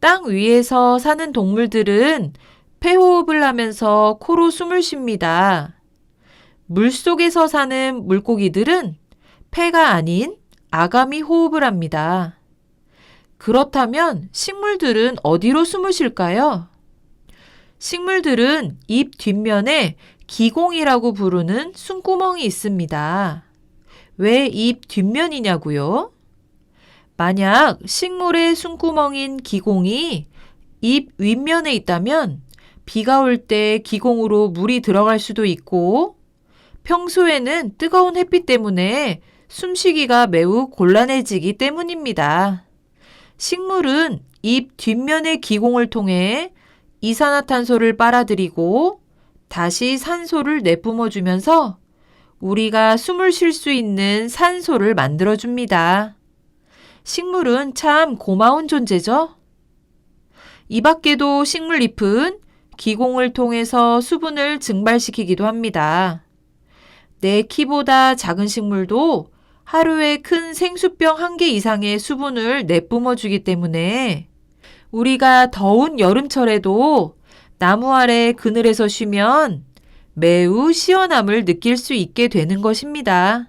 땅 위에서 사는 동물들은 폐호흡을 하면서 코로 숨을 쉽니다. 물 속에서 사는 물고기들은 폐가 아닌 아가미 호흡을 합니다. 그렇다면 식물들은 어디로 숨을 쉴까요? 식물들은 입 뒷면에 기공이라고 부르는 숨구멍이 있습니다. 왜입 뒷면이냐고요? 만약 식물의 숨구멍인 기공이 입 윗면에 있다면 비가 올 때 기공으로 물이 들어갈 수도 있고 평소에는 뜨거운 햇빛 때문에 숨쉬기가 매우 곤란해지기 때문입니다. 식물은 입 뒷면의 기공을 통해 이산화탄소를 빨아들이고 다시 산소를 내뿜어주면서 우리가 숨을 쉴 수 있는 산소를 만들어줍니다. 식물은 참 고마운 존재죠? 이 밖에도 식물 잎은 기공을 통해서 수분을 증발시키기도 합니다. 내 키보다 작은 식물도 하루에 큰 생수병 한 개 이상의 수분을 내뿜어 주기 때문에 우리가 더운 여름철에도 나무 아래 그늘에서 쉬면 매우 시원함을 느낄 수 있게 되는 것입니다.